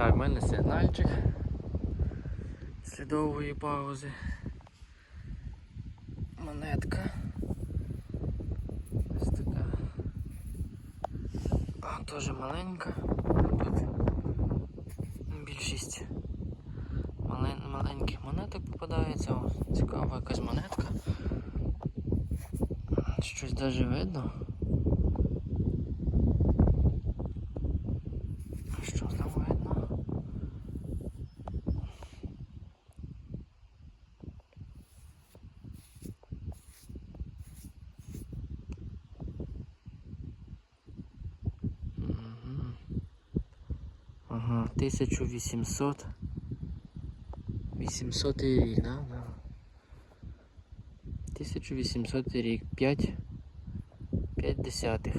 Так, в мене сигнальчик слідової паузи. Монетка. Ось така. А, теж маленька. Тут більшість мален- маленьких монеток попадається. О, цікава якась монетка. Щось даже видно. Ага, 1800. 800 рік, да? да? 1800 рік, 5, 5 десятих.